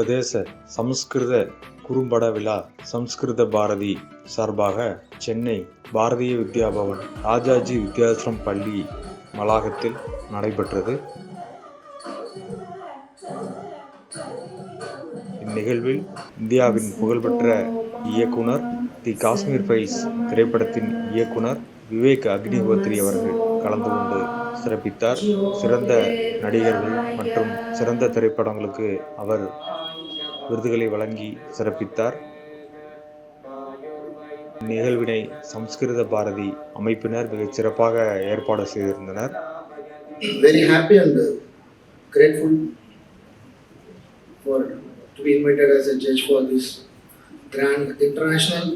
சர்வதேச சம்ஸ்கிருத குறும்பட விழா சம்ஸ்கிருத பாரதி சார்பாக சென்னை பாரதிய வித்யா பவன் ராஜாஜி வித்யாசிரம் பள்ளி வளாகத்தில் நடைபெற்றது. இந்நிகழ்வில் இந்தியாவின் புகழ்பெற்ற இயக்குனர் தி காஷ்மீர் ஃபைல்ஸ் திரைப்படத்தின் இயக்குனர் விவேக் அக்னிஹோத்ரி அவர்கள் கலந்து கொண்டு சிறப்பித்தார். சிறந்த நடிகர்கள் மற்றும் சிறந்த திரைப்படங்களுக்கு அவர் விருதுகளை வழங்கி சிறப்பித்தார். நிகழ்வினை சம்ஸ்கிருத பாரதி அமைப்பினர் மிகச் சிறப்பாக ஏற்பாடு செய்திருந்தனர். Very happy and grateful for to be invited as a judge for this grand international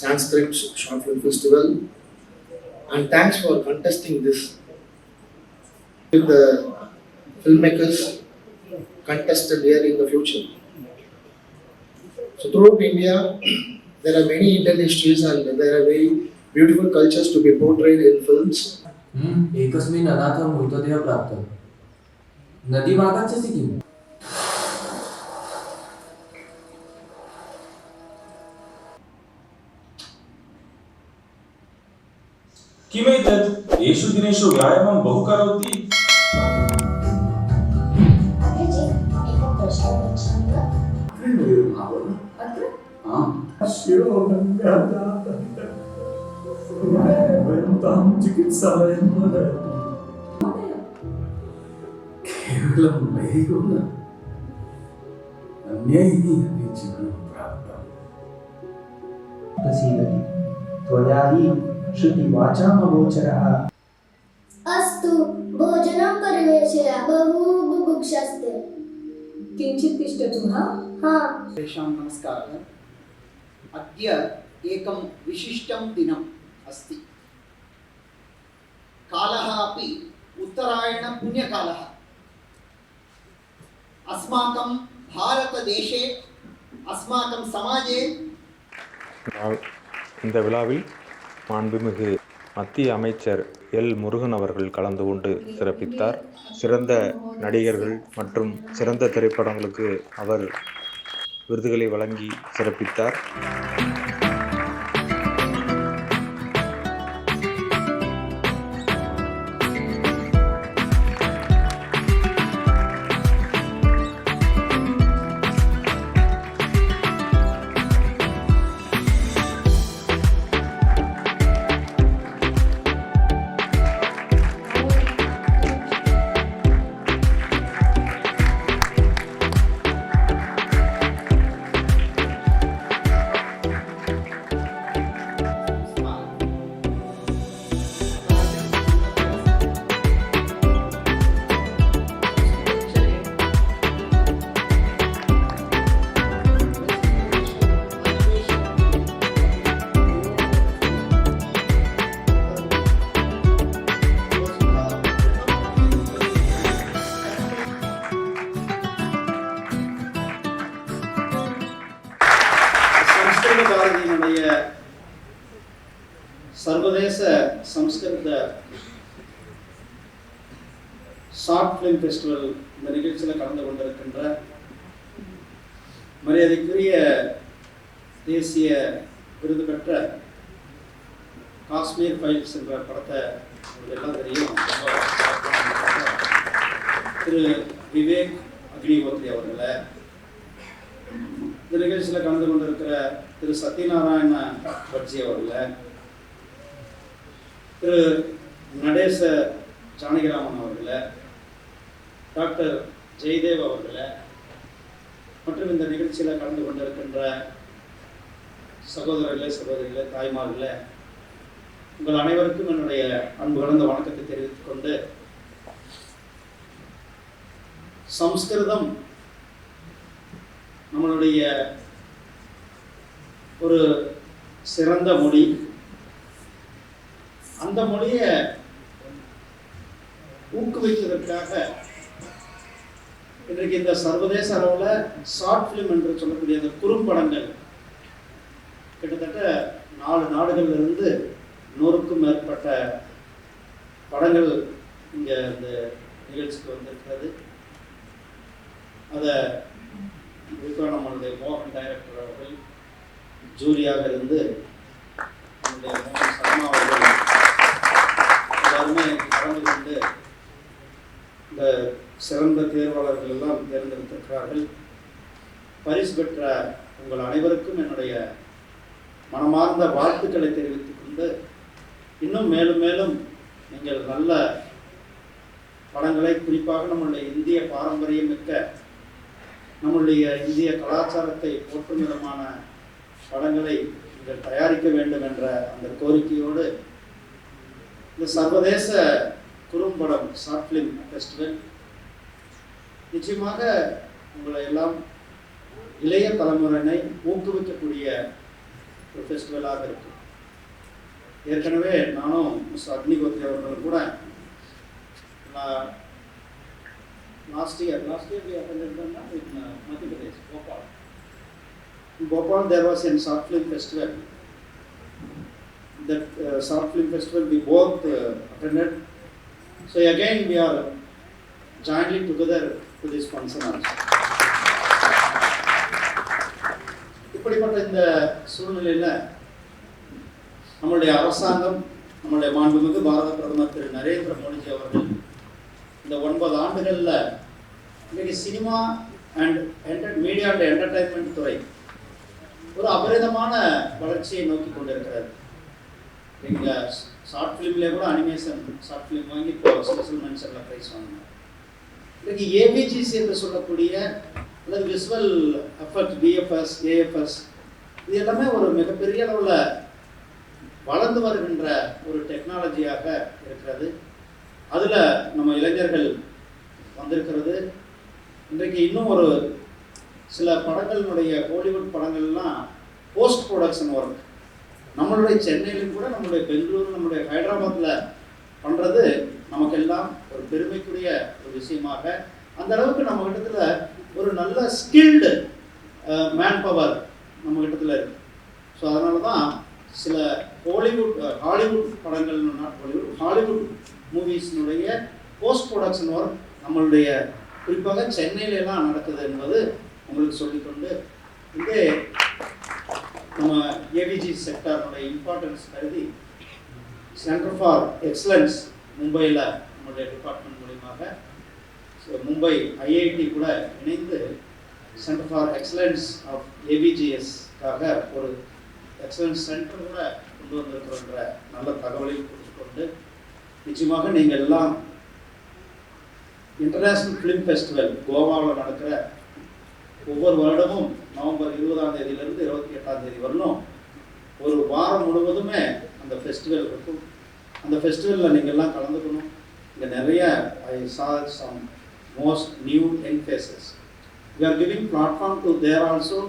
Sanskrit short Film festival and thanks for contesting this with the filmmakers. Contested here in the future. So throughout India, there are many Indian histories and there are very beautiful cultures to be portrayed in films. Hmm, मी नदाचा मृतदेह प्राप्त नदी मागाच्या की किमैतत् येषु दिनेषु व्यायामं बहु करोति తాము చికిత్సాలయంలో కేవలం వేగుణ అన్యాయిని అనే జీవనం ప్రాప్తం ప్రసీదతి त्वया हि श्रुतिवाचामगोचरः अस्तु भोजनं परिवेशय बहु बुभुक्षस्ते किञ्चित् तिष्ठतु हा हा तेषां नमस्कारः अद्य एकं विशिष्टं दिनम् अस्ति कालः अपि उत्तरायणपुण्यकालः अस्माकं भारतदेशे अस्माकं समाजे நாள் இந்த விழாவில் மாண்புமிகு மத்திய அமைச்சர் எல். முருகன் அவர்கள் கலந்து கொண்டு சிறப்பித்தார். சிறந்த நடிகர்கள் மற்றும் சிறந்த திரைப்படங்களுக்கு அவர் விருதுகளை வழங்கி சிறப்பித்தார். ஷார்ட் ஃபெஸ்டிவல் இந்த நிகழ்ச்சியில் கலந்து கொண்டிருக்கின்ற மரியாதைக்குரிய தேசிய விருது பெற்ற காஷ்மீர் ஃபைல்ஸ் என்ற படத்தை எல்லாம் தெரியும். திரு விவேக் அக்னிஹோத்ரி அவர்களை இந்த நிகழ்ச்சியில் கலந்து கொண்டிருக்கிற திரு சத்யநாராயண பட்ஜி அவர்களை திரு நடேச ஜானகிராமன் அவர்களை டாக்டர் ஜெய்தேவ் அவர்களை மற்றும் இந்த நிகழ்ச்சியில் கலந்து கொண்டிருக்கின்ற சகோதரர்களே சகோதரிகளே தாய்மார்களே உங்கள் அனைவருக்கும் என்னுடைய அன்பு கலந்த வணக்கத்தை தெரிவித்துக் கொண்டு சம்ஸ்கிருதம் நம்மளுடைய ஒரு சிறந்த மொழி. அந்த மொழியை ஊக்குவிப்பதற்காக இன்றைக்கு இந்த சர்வதேச அளவில் ஷார்ட் ஃபிலிம் என்று சொல்லக்கூடிய அந்த குறும்படங்கள் கிட்டத்தட்ட நாலு நாடுகளிலிருந்து நூறுக்கும் மேற்பட்ட படங்கள் இங்கே இந்த நிகழ்ச்சிக்கு வந்திருக்கிறது. அதை குறிப்பாக நம்மளுடைய மோகன் டைரக்டர் அவர்கள் ஜூரியாக இருந்து நம்முடைய மோகன் சர்மா அவர்கள் எல்லாருமே கலந்து கொண்டு இந்த சிறந்த தேர்வாளர்கள் எல்லாம் தேர்ந்தெடுத்திருக்கிறார்கள். பரிசு பெற்ற உங்கள் அனைவருக்கும் என்னுடைய மனமார்ந்த வாழ்த்துக்களை தெரிவித்துக் கொண்டு இன்னும் மேலும் மேலும் நீங்கள் நல்ல படங்களை குறிப்பாக நம்முடைய இந்திய பாரம்பரியம் மிக்க நம்முடைய இந்திய கலாச்சாரத்தை போற்றும் விதமான படங்களை நீங்கள் தயாரிக்க வேண்டும் என்ற அந்த கோரிக்கையோடு இந்த சர்வதேச குறும்படம் ஷார்ட் ஃபிலிம் ஃபெஸ்டிவல் நிச்சயமாக உங்களை எல்லாம் இளைய தலைமுறையினை ஊக்குவிக்கக்கூடிய ஒரு ஃபெஸ்டிவலாக இருக்கும் ஏற்கனவே நானும் மிஸ் அக்னிகோத்ரி அவர்களும் கூட நான் last year last year attended in Madhya Pradesh Bhopal Bhopal there was an short film festival that uh, short film festival we both uh, attended. So again we are jointly together to this function also. இப்படிப்பட்ட இந்த சூழ்நிலையில் நம்மளுடைய அரசாங்கம் நம்மளுடைய மாண்புமிகு பாரத பிரதமர் திரு. நரேந்திர மோடிஜி அவர்கள் இந்த ஒன்பது ஆண்டுகளில் இன்றைக்கு cinema and enter media and entertainment துறை ஒரு அபரிதமான வளர்ச்சியை நோக்கி கொண்டிருக்கிறது. எங்கள் ஷார்ட் ஃபிலிம்லேயே கூட அனிமேஷன் ஷார்ட் ஃபிலிம் வாங்கி இப்போ ஸ்பெஷல் மென்ஷனில் ப்ரைஸ் வாங்கினோம் இதுக்கு ஏபிஜிசி என்று சொல்லக்கூடிய அல்லது விசுவல் எஃபர்ட் பிஎஃப்எஸ் ஏஎஃப்எஸ் இது எல்லாமே ஒரு மிகப்பெரிய அளவில் வளர்ந்து வருகின்ற ஒரு டெக்னாலஜியாக இருக்கிறது. அதில் நம்ம இளைஞர்கள் வந்திருக்கிறது. இன்றைக்கு இன்னும் ஒரு சில படங்களினுடைய ஹாலிவுட் படங்கள்லாம் போஸ்ட் ப்ரொடக்ஷன் ஒர்க் நம்மளுடைய சென்னையிலும் கூட நம்மளுடைய பெங்களூர் நம்மளுடைய ஹைதராபாத்தில் பண்ணுறது நமக்கெல்லாம் ஒரு பெருமைக்குரிய ஒரு விஷயமாக அந்த அளவுக்கு நம்ம கிட்டத்தில் ஒரு நல்ல ஸ்கில்டு மேன் பவர் நம்ம கிட்டத்தில் இருக்கு. ஸோ அதனால தான் சில ஹாலிவுட் ஹாலிவுட் படங்கள் ஹாலிவுட் ஹாலிவுட் மூவிஸினுடைய போஸ்ட் ப்ரொடக்ஷன் ஒர்க் நம்மளுடைய குறிப்பாக சென்னையிலலாம் நடக்குது என்பது உங்களுக்கு சொல்லிக்கொண்டு இதே நம்ம ஏவிஜி செக்டாருடைய இம்பார்ட்டன்ஸ் கருதி சென்டர் ஃபார் எக்ஸலன்ஸ் மும்பையில் நம்மளுடைய டிபார்ட்மெண்ட் மூலியமாக ஸோ மும்பை ஐஐடி கூட இணைந்து சென்டர் ஃபார் எக்ஸலன்ஸ் ஆஃப் ஏபிஜிஎஸ்க்காக ஒரு எக்ஸலன்ஸ் சென்டர் கூட கொண்டு வந்திருக்கிறோன்ற நல்ல தகவலையும் கொடுத்துக்கொண்டு நிச்சயமாக நீங்கள் எல்லாம் இன்டர்நேஷ்னல் ஃபிலிம் ஃபெஸ்டிவல் கோவாவில் நடக்கிற ஒவ்வொரு வருடமும் நவம்பர் இருபதாம் தேதியிலிருந்து இருபத்தி எட்டாம் தேதி வரணும். ஒரு வாரம் முழுவதுமே அந்த ஃபெஸ்டிவல் இருக்கும். அந்த ஃபெஸ்டிவலில் நீங்கள் எல்லாம் கலந்துக்கணும் இங்கே நிறைய I saw some most new young faces we are giving platform to there also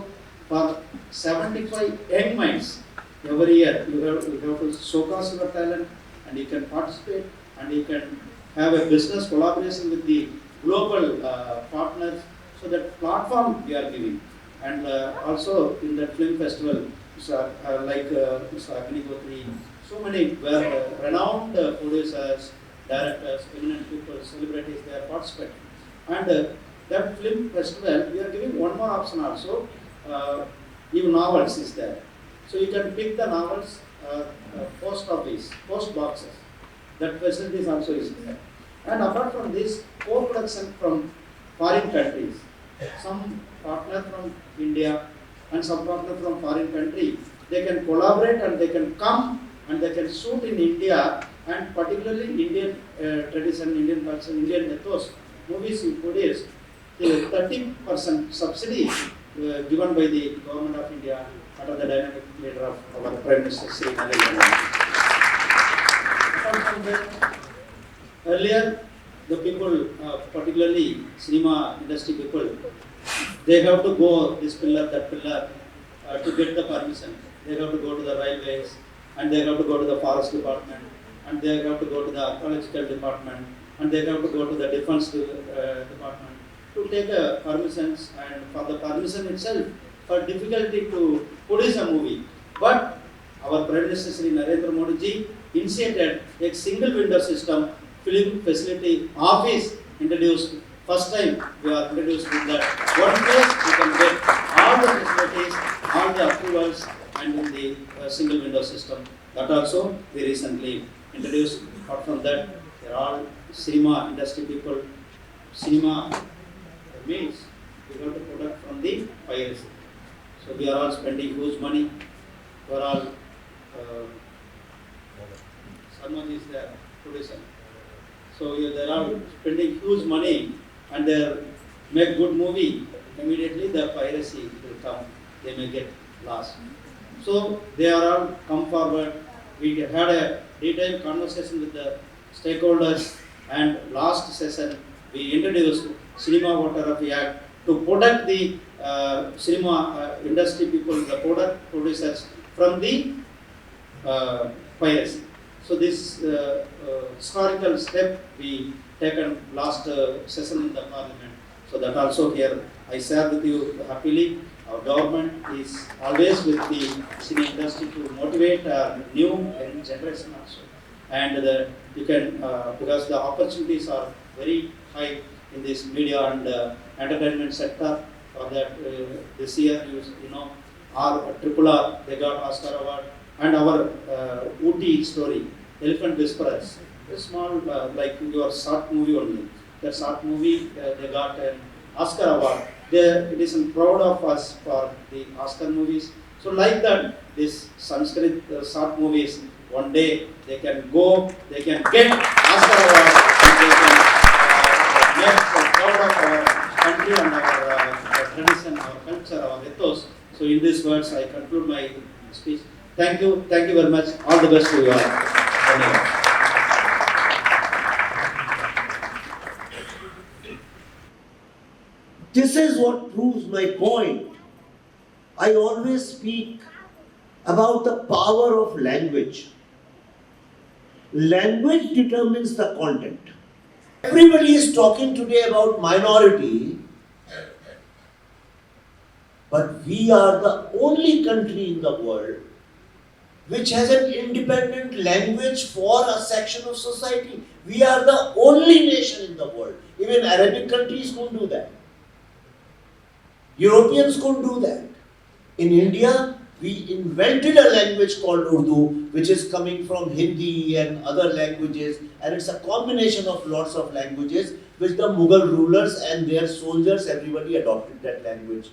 for 75 young minds every year. You have, you have to showcase your talent and you can participate and you can have a business collaboration with the global uh, partners. So that platform we are giving. And uh, also in that film festival, uh, like uh, Gotri, so many were uh, renowned uh, producers, directors, eminent people, celebrities, they are participating. And uh, that film festival, we are giving one more option also. Uh, even novels is there. So you can pick the novels, uh, uh, post office, post boxes. That facilities also is there. And apart from this, co-production from foreign countries. Some partner from India and some partner from foreign country. They can collaborate and they can come and they can shoot in India and particularly Indian uh, tradition, Indian culture, Indian ethos movies you produce the thirty percent subsidy uh, given by the government of India under the dynamic leader of our Prime Minister Sri Narendra earlier, the people, uh, particularly cinema industry people, they have to go this pillar, that pillar uh, to get the permission. They have to go to the railways and they have to go to the forest department and they have to go to the archaeological department and they have to go to the defense uh, department to take uh, permissions and for the permission itself for difficulty to produce a movie. But our Prime Minister Sri Narendra Modi ji initiated a single window system film facility office introduced first time we are introduced with that. One place you can get all the facilities, all the approvals and in the uh, single window system. That also we recently introduced. Apart from that, they are all cinema industry people. Cinema means we got the product from the piracy. So we are all spending huge money. We are all, uh, someone is there, producer. So yeah, they are spending huge money and they make good movie, immediately the piracy will come, they may get lost. So they are all come forward, we had a detailed conversation with the stakeholders and last session, we introduced Cinema Photography Act to protect the uh, cinema uh, industry people, the product producers from the uh, piracy. So this uh, uh, historical step we taken last uh, session in the parliament. So that also here I share with you happily. Our government is always with the cinema industry to motivate our new generation also. And the, you can, uh, because the opportunities are very high in this media and uh, entertainment sector. For that, uh, this year, you, you know, our Triple R, they got Oscar award. And our uh, Ooty story, Elephant Whisperers, a small, uh, like your short movie only. That short movie, uh, they got an Oscar award. They, it is proud of us for the Oscar movies. So like that, this Sanskrit uh, short movies, one day they can go, they can get Oscar award, they can uh, make proud of our country and our, uh, our tradition, our culture, our ethos. So in these words, I conclude my speech. Thank you, thank you very much. All the best to you all. Dhanyavad. This what proves my point. I always speak about the power of language. Language determines the content. Everybody is talking today about minority, but we are the only country in the world which has an independent language for a section of society. We are the only nation in the world. Even Arabic countries couldn't do that. Europeans couldn't do that. In India, we invented a language called Urdu, which is coming from Hindi and other languages, and it's a combination of lots of languages which the Mughal rulers and their soldiers, everybody adopted that language.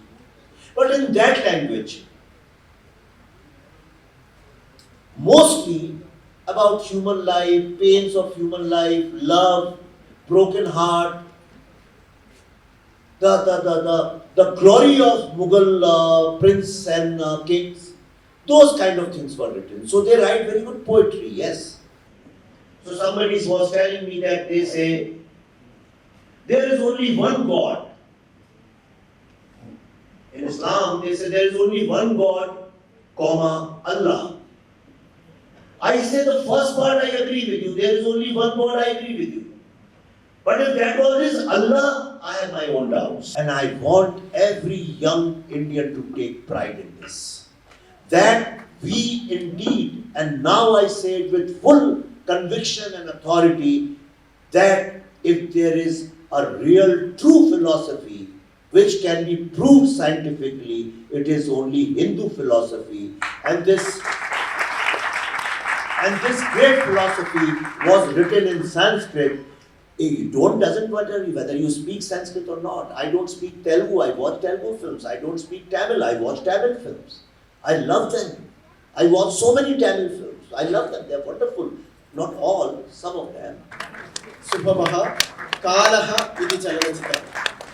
But in that language, mostly about human life, pains of human life, love, broken heart, the, the, the, the, the glory of Mughal uh, prince and uh, kings. Those kind of things were written. So they write very good poetry, yes. So somebody was telling me that they say, there is only one God. In Islam, they say there is only one God, comma, Allah. I say the first part I agree with you. There is only one God, I agree with you. But if that God is Allah, I have my own doubts. And I want every young Indian to take pride in this. That we indeed, and now I say it with full conviction and authority, that if there is a real true philosophy which can be proved scientifically, it is only Hindu philosophy. And this and this great philosophy was written in Sanskrit it don't doesn't matter whether you speak Sanskrit or not. I don't speak Telugu. I watch Telugu films. I don't speak Tamil. I watch Tamil films. I love them. I watch so many Tamil films. I love them. They're wonderful. Not all, some of them. Subhamaha Kalaha Idi Chalavachita.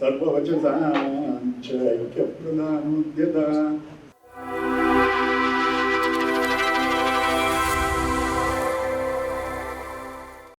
सर्ववचसाञ्च ऐक्यप्रदानोद्यता